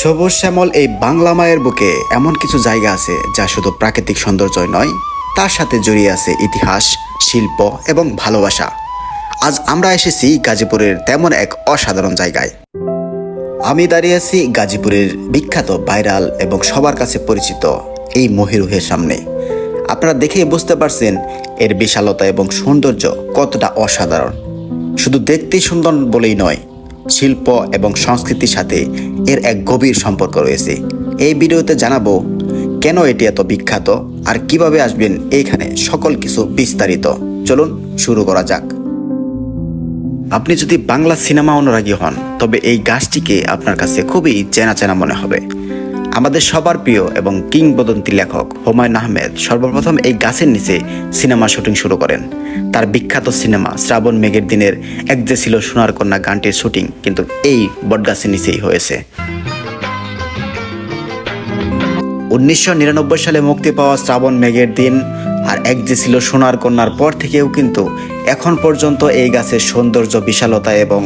সবুজ শ্যামল এই বাংলা মায়ের বুকে এমন কিছু জায়গা আছে যা শুধু প্রাকৃতিক সৌন্দর্যই নয়, তার সাথে জড়িয়ে আছে ইতিহাস, শিল্প এবং ভালোবাসা। আজ আমরা এসেছি গাজীপুরের তেমন এক অসাধারণ জায়গায়। আমি দাঁড়িয়ে আছি গাজীপুরের বিখ্যাত ভাইরাল এবং সবার কাছে পরিচিত এই মহিরুহের সামনে। আপনারা দেখেই বুঝতে পারছেন এর বিশালতা এবং সৌন্দর্য কতটা অসাধারণ। শুধু দেখতেই সুন্দর বলেই নয় শিল্প এবং সংস্কৃতির সাথে এর এক গভীর সম্পর্ক রয়েছে। এই ভিডিওতে জানাব, কেন এটি এত বিখ্যাত আর কীভাবে আসবেন এইখানে সকল কিছু বিস্তারিত। চলুন শুরু করা যাক। আপনি যদি বাংলা সিনেমা অনুরাগী হন, তবে এই গাছটিকে আপনার কাছে খুবই চেনা চেনা মনে হবে। আমাদের সবার প্রিয় এবং কিংবদন্তি লেখক হুমায়ুন আহমেদ সর্বপ্রথম এই গাছের নিচে সিনেমা শুটিং শুরু করেন। তার বিখ্যাত সিনেমা শ্রাবণ মেঘের দিনের এক যে ছিল সোনার কন্যা গানটির শুটিং কিন্তু এই বটগাছের নিচেই হয়েছে। উনিশশো নিরানব্বই সালে মুক্তি পাওয়া শ্রাবণ মেঘের দিন আর এক যে ছিল সোনার কন্যার পর থেকেও কিন্তু এখন পর্যন্ত এই গাছের সৌন্দর্য, বিশালতা এবং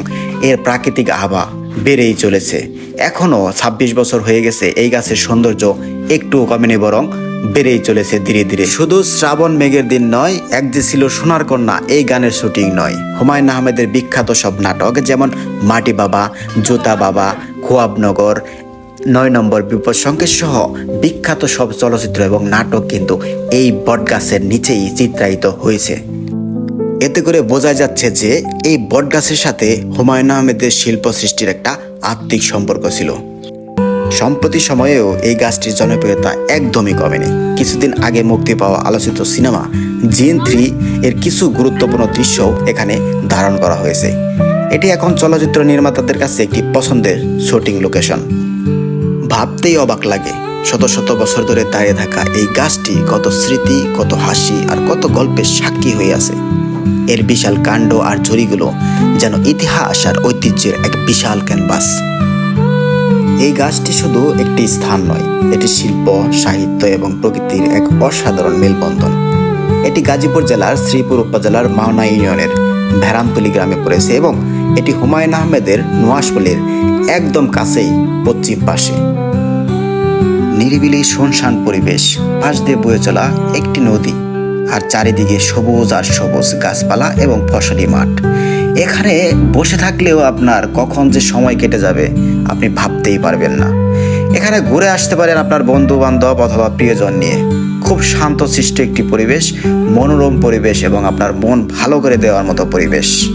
এর প্রাকৃতিক আভা বেড়েই চলেছে। এখনও ছাব্বিশ বছর হয়ে গেছে এই গাছের সৌন্দর্য একটু কমেনি বরং বেড়েই চলেছে ধীরে ধীরে। শুধু শ্রাবণ মেঘের দিন নয়, এক যে ছিল সোনার কন্যা, এই গানের শুটিং নয়। হুমায়ুন আহমেদের বিখ্যাত সব নাটক যেমন মাটি বাবা, জোতা বাবা, খোয়াবনগর, নয় নম্বর বিপদ সংকেত সহ বিখ্যাত সব চলচ্চিত্র এবং নাটক কিন্তু এই বটগাছের নিচেই চিত্রায়িত হয়েছে। এতে করে বোঝা যাচ্ছে যে এই বটগাছের সাথে হুমায়ুন আহমেদের শিল্প সৃষ্টির একটা আত্মিক সম্পর্ক ছিল। সম্প্রতি সময়েও এই গাছটির জনপ্রিয়তা একদমই কমেনি। কিছুদিন আগে মুক্তি পাওয়া আলোচিত সিনেমা জিন থ্রি এর কিছু গুরুত্বপূর্ণ দৃশ্যও এখানে ধারণ করা হয়েছে। এটি এখন চলচ্চিত্র নির্মাতাদের কাছে একটি পছন্দের শুটিং লোকেশন। ভাবতেই অবাক লাগে, শত শত বছর ধরে দাঁড়িয়ে থাকা এই গাছটি কত স্মৃতি, কত হাসি আর কত গল্পের সাক্ষী হয়ে আছে। এর বিশাল কাণ্ড আর ঝুড়িগুলো যেন ইতিহাস আর ঐতিহ্যের এক বিশাল ক্যানভাস। এই গাছটি শুধু একটি স্থান নয়, এটি শিল্প, সাহিত্য এবং প্রকৃতির এক অসাধারণ মেলবন্ধন। এটি গাজীপুর জেলার শ্রীপুর উপজেলার মাওনা ইউনিয়নের ভেরামতলি গ্রামে পড়েছে এবং এটি হুমায়ুন আহমেদের নোয়াশপল্লির একদম কাছেই পশ্চিম পাশে। নিরিবিলি শুনশান পরিবেশ, পাশ দিয়ে বয়ে চলা একটি নদী। আর চারিদিকে সবুজ আর সবুজ গাছপালা এবং ফসলি মাঠ। এখানে বসে থাকলেও আপনার কখন যে সময় কেটে যাবে, আপনি ভাবতেই পারবেন না। এখানে ঘুরে আসতে পারেন আপনার বন্ধু বান্ধব অথবা প্রিয়জন নিয়ে। খুব শান্ত সৃষ্ট একটি পরিবেশ, মনোরম পরিবেশ এবং আপনার মন ভালো করে দেওয়ার মতো পরিবেশ।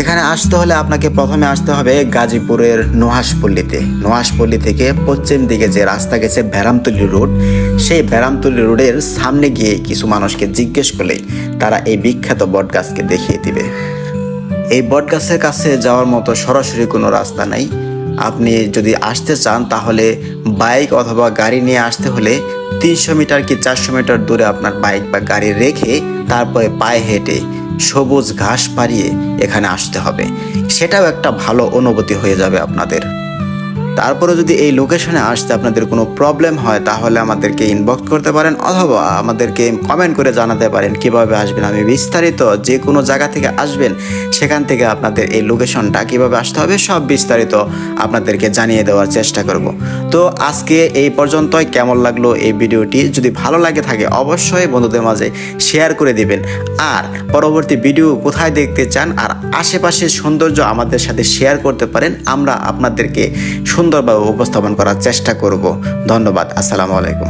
এখানে আসতে হলে আপনাকে প্রথমে আসতে হবে গাজীপুরের নোহাসপল্লিতে নোহাসপল্লি থেকে পশ্চিম দিকে যে রাস্তা গেছে ভেরামতলি রোড, সেই ভেরামতলি রোডের সামনে গিয়ে কিছু মানুষকে জিজ্ঞেস করলেই তারা এই বিখ্যাত বটগাছকে দেখিয়ে দিবে। এই বটগাছের কাছে যাওয়ার মতো সরাসরি কোনো রাস্তা নাই। আপনি যদি আসতে চান তাহলে বাইক অথবা গাড়ি নিয়ে আসতে হলে তিনশো মিটার কি চারশো মিটার দূরে আপনার বাইক বা গাড়ি রেখে তারপরে পায়ে হেঁটে সবুজ ঘাস পাড়িয়ে এখানে আসতে হবে। সেটাও একটা ভালো অনুভূতি হয়ে যাবে আপনাদের। তারপরে যদি এই লোকেশনে আসতে আপনাদের কোনো প্রবলেম হয়, তাহলে আমাদেরকে ইনবক্স করতে পারেন অথবা আমাদেরকে কমেন্ট করে জানাতে পারেন কীভাবে আসবেন। আমি বিস্তারিত যে কোনো জায়গা থেকে আসবেন, সেখান থেকে আপনাদের এই লোকেশনটা কীভাবে আসতে হবে, সব বিস্তারিত আপনাদেরকে জানিয়ে দেওয়ার চেষ্টা করব। তো আজকে এই পর্যন্তই। কেমন লাগল এই ভিডিওটি? যদি ভালো লাগে থাকে, অবশ্যই বন্ধুদের মাঝে শেয়ার করে দিবেন। আর পরবর্তী ভিডিও কোথায় দেখতে চান, আর আশেপাশের সৌন্দর্য আমাদের সাথে শেয়ার করতে পারেন, আমরা আপনাদেরকে সুন্দরভাবে উপস্থাপন করার চেষ্টা করব। ধন্যবাদ। আসসালামু আলাইকুম।